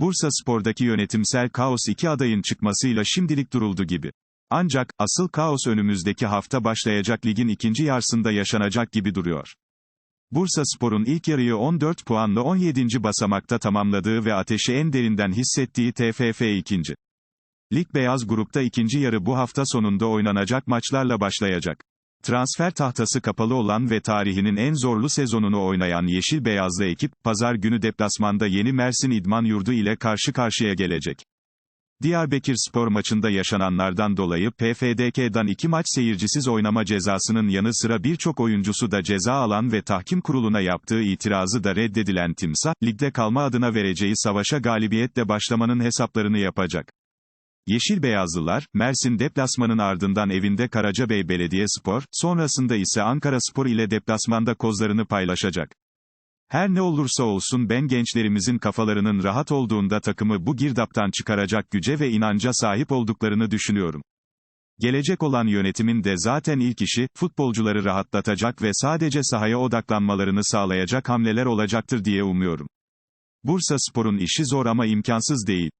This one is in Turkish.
Bursa Spor'daki yönetimsel kaos iki adayın çıkmasıyla şimdilik duruldu gibi. Ancak, asıl kaos önümüzdeki hafta başlayacak ligin ikinci yarısında yaşanacak gibi duruyor. Bursa Spor'un ilk yarıyı 14 puanla 17. basamakta tamamladığı ve ateşi en derinden hissettiği TFF ikinci. Lig Beyaz Grup'ta ikinci yarı bu hafta sonunda oynanacak maçlarla başlayacak. Transfer tahtası kapalı olan ve tarihinin en zorlu sezonunu oynayan Yeşil Beyazlı ekip, pazar günü deplasmanda yeni Mersin İdman Yurdu ile karşı karşıya gelecek. Diyarbakır spor maçında yaşananlardan dolayı PFDK'dan iki maç seyircisiz oynama cezasının yanı sıra birçok oyuncusu da ceza alan ve tahkim kuruluna yaptığı itirazı da reddedilen Timsah, ligde kalma adına vereceği savaşa galibiyetle başlamanın hesaplarını yapacak. Yeşil Beyazlılar, Mersin deplasmanın ardından evinde Karacabey Belediyespor, sonrasında ise Ankara Spor ile deplasmanda kozlarını paylaşacak. Her ne olursa olsun ben gençlerimizin kafalarının rahat olduğunda takımı bu girdaptan çıkaracak güce ve inanca sahip olduklarını düşünüyorum. Gelecek olan yönetimin de zaten ilk işi, futbolcuları rahatlatacak ve sadece sahaya odaklanmalarını sağlayacak hamleler olacaktır diye umuyorum. Bursa Spor'un işi zor ama imkansız değil.